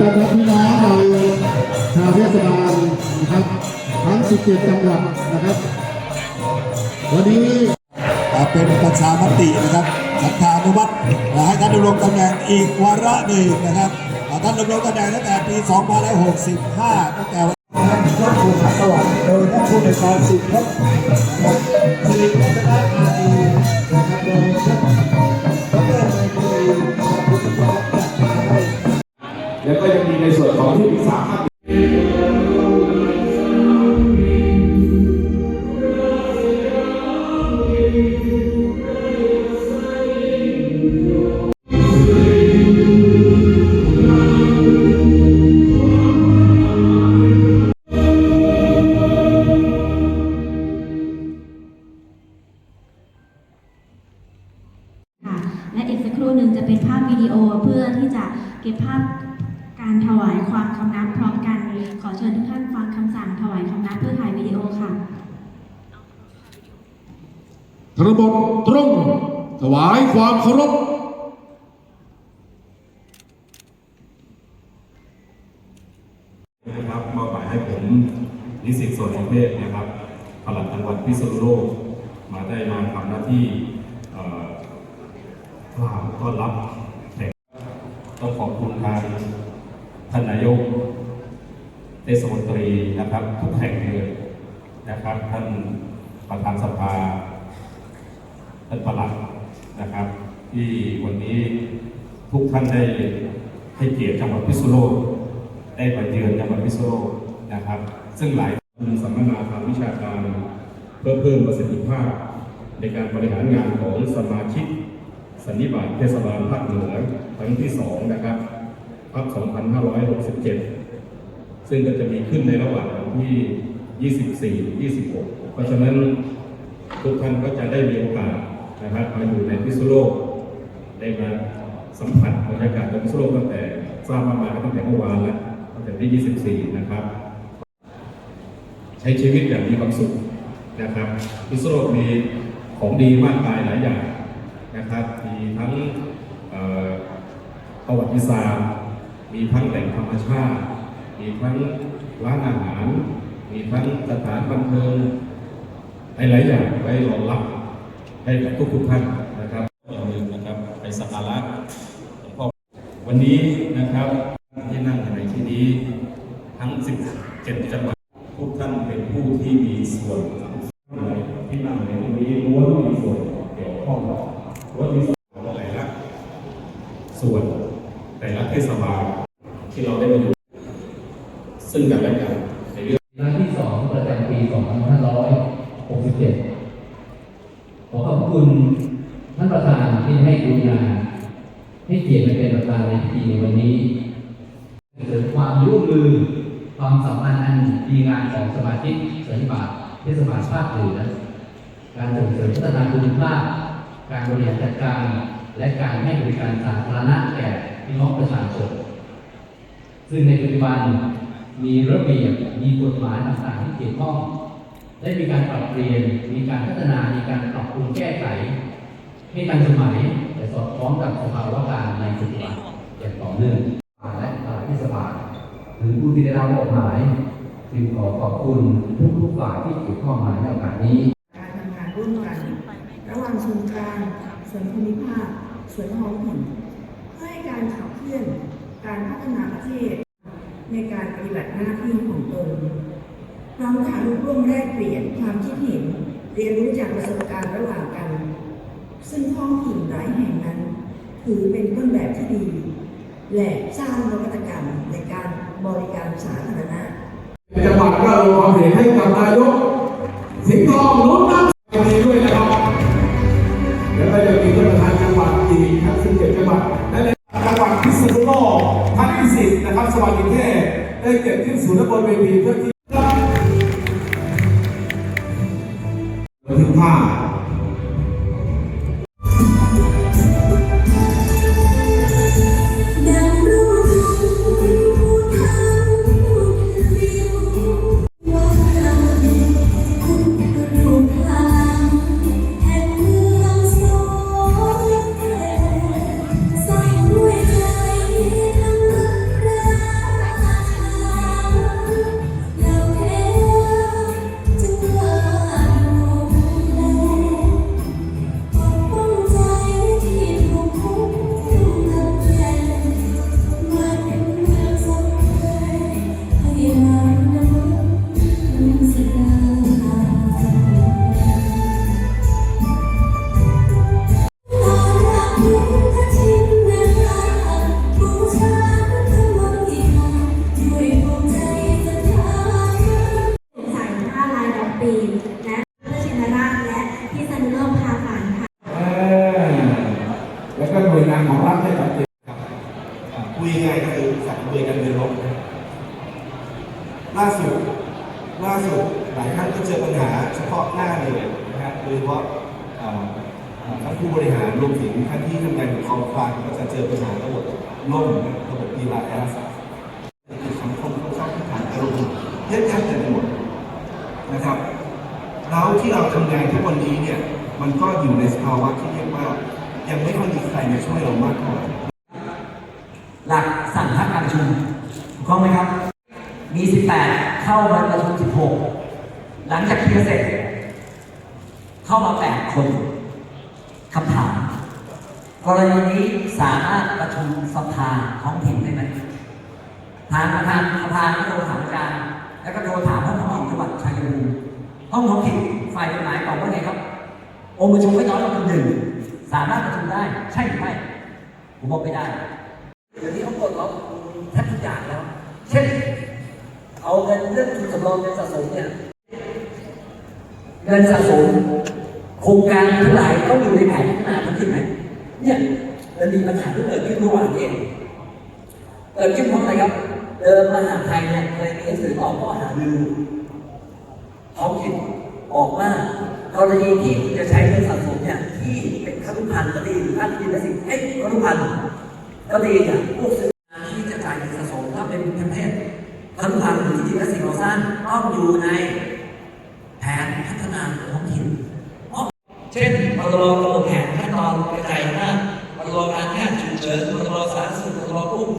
ต้อนรับพี่น้องในาชาวเทศบาลนะครับทั้ง 17 จังหวัดนะครับ วันนี้เป็นประชามตินะครับสัทธานุวัตรให้ท่านดำรงตำแหน่งอีกวาระหนึ่งนะครับท่านดำรงตำแหน่งตั้งแต่ปี 2565 ตั้งแต่รันนี้ท่านผู้ขัดสวัสดิ์โดยท่านผู้ในการสืบทอดสิรับ ในส่วนอีกษาภาคค่ะและอีกสักครู่หนึ่งจะเป็นภาพวิดีโอเพื่อที่จะเก็บภาพ การถวายความคำนับพร้อมกัน ขอเชิญทุกท่านฟังคำสั่งถวายคำนับเพื่อถ่ายวิดีโอค่ะระบบตรง ถวายความเคารพนะครับมอบหมายให้ผมนิสิตโสดเทพนะครับปลัดจังหวัดพิษณุโลกมาได้มาทำหน้าที่เอ่อกล่าวต้อนรับแขกต้องขอบคุณทาง ท่านนายกเทศมนตรีนะครับ ทุกแห่งเลยนะครับ ท่านประธานสภา ท่านประหลัดนะครับ ที่วันนี้ทุกท่านได้ให้เกียรติจังหวัดพิษณุโลกได้มาเยือนจังหวัดพิษณุโลกนะครับ ซึ่งหลายมีสัมมนาทางวิชาการเพื่อเพิ่มประสิทธิภาพ ในการบริหารงานของสมาชิกสันนิบาตเทศบาลภาคเหนือครั้งที่2นะครับ พัก2567 ซึ่งก็จะมีขึ้นในระหว่างวันที่ 24-26 เพราะฉะนั้นทุกท่านก็จะได้มีโอกาสนะครับมาอยู่ในพิษณุโลกได้มาสัมผัสบรรยากาศในพิษณุโลกตั้งแต่ทราบมามาตั้งแต่เมื่อวานแล้วตั้งแต่ที่ 24 นะครับ ใช้ชีวิตอย่างมีความสุขนะครับพิษณุโลกมีของดีมากมายหลายอย่างนะครับมีทั้งประวัติศาสตร์ มีทั้งแหล่งธรรมชาติ มีทั้งร้านอาหาร มีทั้งสถานบันเทิงหลายๆอย่างไว้รองรับให้กับทุกๆท่านนะครับอย่าลืมนะครับไปสักการะหลวงพ่อวันนี้นะครับที่นั่งในที่นี้ทั้ง 17 จังหวัดทุกท่านเป็นผู้ที่มีส่วนที่นั่งในตรงนี้ล้วนมีส่วนเกี่ยวข้องล้วนมีส่วนองหลายละส่วน เทศบาลที่เราได้มาอยู่ ซึ่งกันและกันในเรื่องครั้งที่สองประจำปี 2567 ขอขอบคุณท่านประธานที่ให้กรุณาให้เกียรติมาเป็นประธานในพิธีในวันนี้เสริมความร่วมมือความสัมพันธ์อันดีงามของสมาชิกสันนิบาตเทศบาลภาคเหนือการส่งเสริมพัฒนาคุณภาพ การบริหารจัดการ และการให้บริการสาธารณะแก่ พี่น้องประชาชน ซึ่งในปัจจุบันมีระเบียบ มีกฎหมายต่างๆที่เกี่ยวข้อง ได้มีการปรับเปลี่ยน มีการพัฒนา มีการปรับปรุงแก้ไข ให้ทันสมัย แต่สอดคล้องกับสภาวะการในปัจจุบันอย่างต่อเนื่องและตลาดเทศบาลถึงผู้ที่ได้รับมอบหมายจึงขอขอบคุณทุกๆฝ่ายที่เกี่ยวข้องมาในโอกาสนี้การทำงานร่วมกันระหว่างส่วนกลางส่วนภูมิภาคส่วนท้องถิ่น เพื่อให้การขับเคลื่อนการพัฒนาประเทศ ในการปฏิบัติหน้าที่ของตนพร้อมทั้งร่วมแลกเปลี่ยนความคิดเห็น เรียนรู้จากประสบการณ์ระหว่างกัน ซึ่งท้องถิ่นหลายแห่งนั้น ถือเป็นต้นแบบที่ดี และสร้างนวัตกรรมในการบริการสาธารณะจังหวัดก็ลงความเห็นให้กับนายกสิงห์ทองลุ้นนับดีด้วย กทั้ง17จังหวัดและในจังหวัดพิษณุโลกท่านที่สิบนะครับสวัสดีเทพได้เกิดขึ้นสู่ระบบเวทีเพื่อที่ ง่ายก็คือสัตว์เปลือกันเดินรบนะล่าสุดล่าสุดหลายท่านก็เจอปัญหาเฉพาะหน้าเลยนะฮะโดยเฉพาะท่านผู้บริหารรวมถึงท่านที่ทำงานอยู่กองกลางก็จะเจอปัญหาระบบล่มระบบดีลาแอสสังคมค่อนข้างที่ขาดอารมณ์เยอะแยะเต็มไปหมดนะครับแล้วที่เราทำงานทุกวันนี้เนี่ยมันก็อยู่ในสภาวะที่เรียกว่า ยังไม่ค่อยมีใครมาช่วยเรามากพอ หลักสั่งพักการประชุมถูกต้องไหมครับ มี 18 เข้ามาประชุม 16 หลังจากเคลียร์เสร็จ เข้ามา 8 คนคำถาม กรณีนี้สามารถประชุมสภาท้องถิ่นได้ไหมทางประธานสภาก็โทรถามอาจารย์แล้วก็โทรถามห้องท้องถิ่นจังหวัดชัยภูมิห้องท้องถิ่นฝ่ายกฎหมายบอกว่าไงครับองค์ประชุมไม่น้อยกว่าหนึ่งสามารถประชุมได้ใช่หรือไม่ผมบอกไม่ได้ เดี๋ยวนี้เขาปลดล็อกแทบทุกอย่างแล้ว เช่น เอาเงินเรื่องทุนสำรองเงินสะสมเนี่ยเงินสะสมโครงการทั้งหลายต้องอยู่ในแผนพัฒนาท้องถิ่นไหมเนี่ยมันมีปัญหาที่เกิดขึ้นเมื่อวานเองเกิดขึ้นเพราะอะไรครับเดิมมหาไทยเนี่ยเคยมีหนังสือตอบข้อหาลือท้องถิ่นออกว่ากรณีที่จะใช้เงินสะสมเนี่ยที่เป็นครุพันธ์ก็ดีหรือค่าที่ดินและสิ่งเอ้ยครุพันธ์ก็ดีเนี่ยพวกซื้อ และสิ่งก่อสร้างต้องอยู่ใน